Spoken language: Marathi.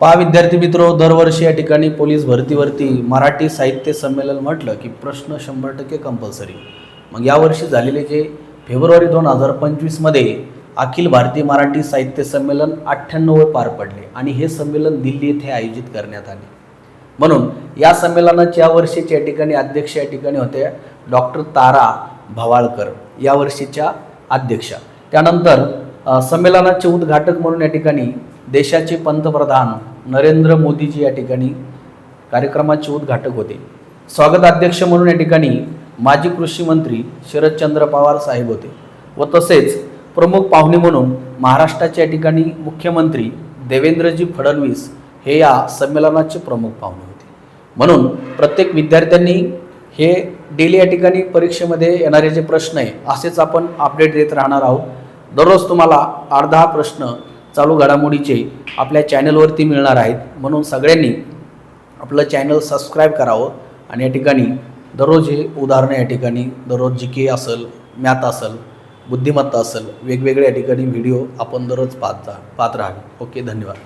पहा विद्यार्थी मित्रो दरवर्षी या ठिकाणी पोलीस भरतीवरती मराठी साहित्य संमेलन म्हटलं की प्रश्न शंभर टक्के कंपल्सरी मग यावर्षी झालेले जे फेब्रुवारी दोन हजार पंचवीसमध्ये अखिल भारतीय मराठी साहित्य संमेलन अठ्ठ्याण्णव पार पडले आणि हे संमेलन दिल्ली येथे आयोजित करण्यात आले. म्हणून या संमेलनाच्या या वर्षीच्या या ठिकाणी अध्यक्ष या ठिकाणी होत्या डॉक्टर तारा भवाळकर यावर्षीच्या अध्यक्षा. त्यानंतर संमेलनाचे उद्घाटक म्हणून या ठिकाणी देशाचे पंतप्रधान नरेंद्र मोदीजी या ठिकाणी कार्यक्रमाचे उद्घाटक होते. स्वागताध्यक्ष म्हणून या ठिकाणी माजी कृषी मंत्री शरदचंद्र पवार साहेब होते व तसेच प्रमुख पाहुणे म्हणून महाराष्ट्राच्या या ठिकाणी मुख्यमंत्री देवेंद्रजी फडणवीस हे या संमेलनाचे प्रमुख पाहुणे होते. म्हणून प्रत्येक विद्यार्थ्यांनी हे डेली या ठिकाणी परीक्षेमध्ये येणारे जे प्रश्न आहे असेच आपण अपडेट देत राहणार आहोत. दररोज तुम्हाला अर्धा प्रश्न चालू घडामोडीचे आपल्या चॅनलवरती मिळणार आहेत. म्हणून सगळ्यांनी आपलं चॅनल सबस्क्राईब करावं आणि या ठिकाणी दररोज हे उदाहरणं या ठिकाणी दररोज जी के असेल मॅथ असेल बुद्धिमत्ता असेल वेगवेगळ्या या ठिकाणी व्हिडिओ आपण दररोज पाहत जा पाहत राहावे. ओके धन्यवाद.